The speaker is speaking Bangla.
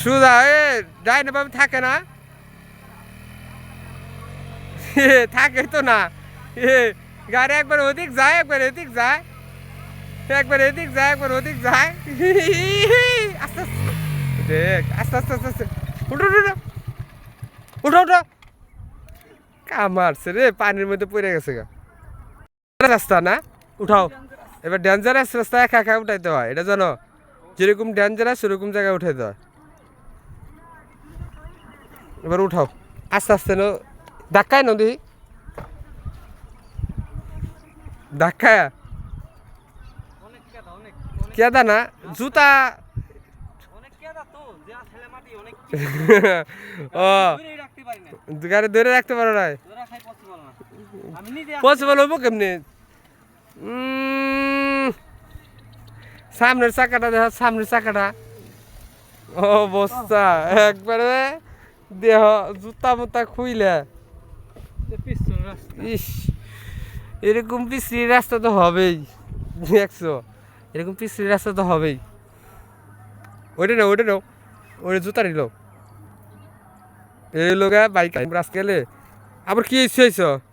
সুদা, এ, ডাইনে বাবু থাকে না? থাকে তো না। এ, গাড়ি একবার ওদিক যায়, একবার এদিক যায়। একবার এদিক যায়, একবার ওদিক যায়। আস্তে আস্তে। দেখ, আস্তে আস্তে আস্তে আস্তে। উঠো উঠো উঠো। উঠো উঠো। কামারছে রে, পানির মধ্যে পড়ে গেছে গা। রাস্তা না? উঠাও। এবার ডেঞ্জারাস রাস্তা একা একা উঠাইতে হয়। এটা জানো, যেরকম ডেঞ্জারাস সেরকম জায়গায় উঠাইতে হয়। এবার উঠাও। আস্তে আস্তে নো ধাক্কায় নদী ধাক্কায় কেদা না? জুতা? ও। গাড়ি ধরে রাখতে পারো না পসিবল হব কেমনি? সামনের চাকাটা দেখ, সামনের চাকাটা। অবস্থা। একবারে দেহ জুতা মুতা খুইলে। ইস এরকম পিছড়ি রাস্তা তো হবেই দেখছ? এরকম পিছড়ি রাস্তা তো হবেই। ওইটা নাও ওইটা নাও ওই জুতা নিল। এই লোক বাইক আজকে আবার কি হয়েছে